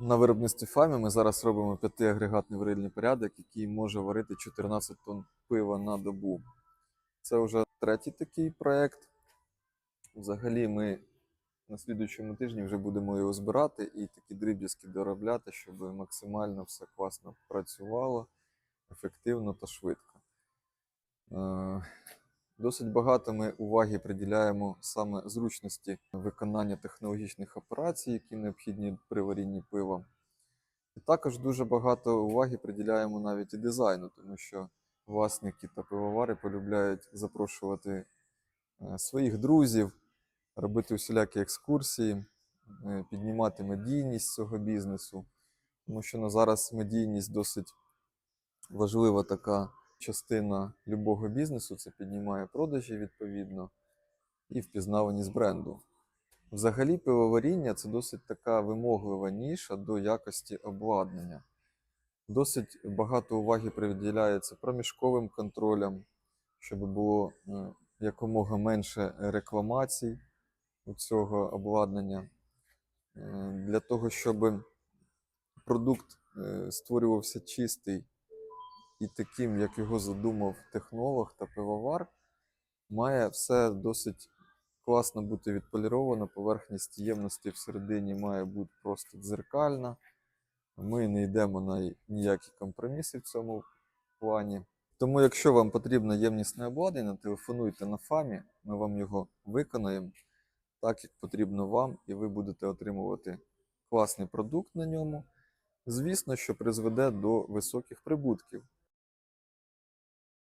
На виробництві ФАМі ми зараз робимо п'ятиагрегатний варильний порядок, який може варити 14 тонн пива на добу. Це вже третій такий проєкт. Взагалі, ми на слідуючому тижні вже будемо його збирати і такі дріб'язки доробляти, щоб максимально все класно працювало, ефективно та швидко. Досить багато ми уваги приділяємо саме зручності виконання технологічних операцій, які необхідні при варінні пива. І також дуже багато уваги приділяємо навіть і дизайну, тому що власники та пивовари полюбляють запрошувати е, своїх друзів, робити усілякі екскурсії, е, піднімати медійність цього бізнесу, тому що на зараз медійність досить важлива така частина любого бізнесу. Це піднімає продажі відповідно і впізнаваність бренду. Взагалі, пивоваріння це досить така вимоглива ніша до якості обладнання. Досить багато уваги приділяється проміжковим контролям, щоб було е, якомога менше рекламацій у цього обладнання. Е, Для того, щоб продукт е, створювався чистий і таким, як його задумав технолог та пивовар, має все досить класно бути відполіровано. Поверхність ємності всередині має бути просто дзеркальна. Ми не йдемо на ніякі компроміси в цьому плані. Тому, якщо вам потрібно ємнісне обладнання, телефонуйте на ФАМі, ми вам його виконаємо так, як потрібно вам, і ви будете отримувати класний продукт на ньому. Звісно, що призведе до високих прибутків.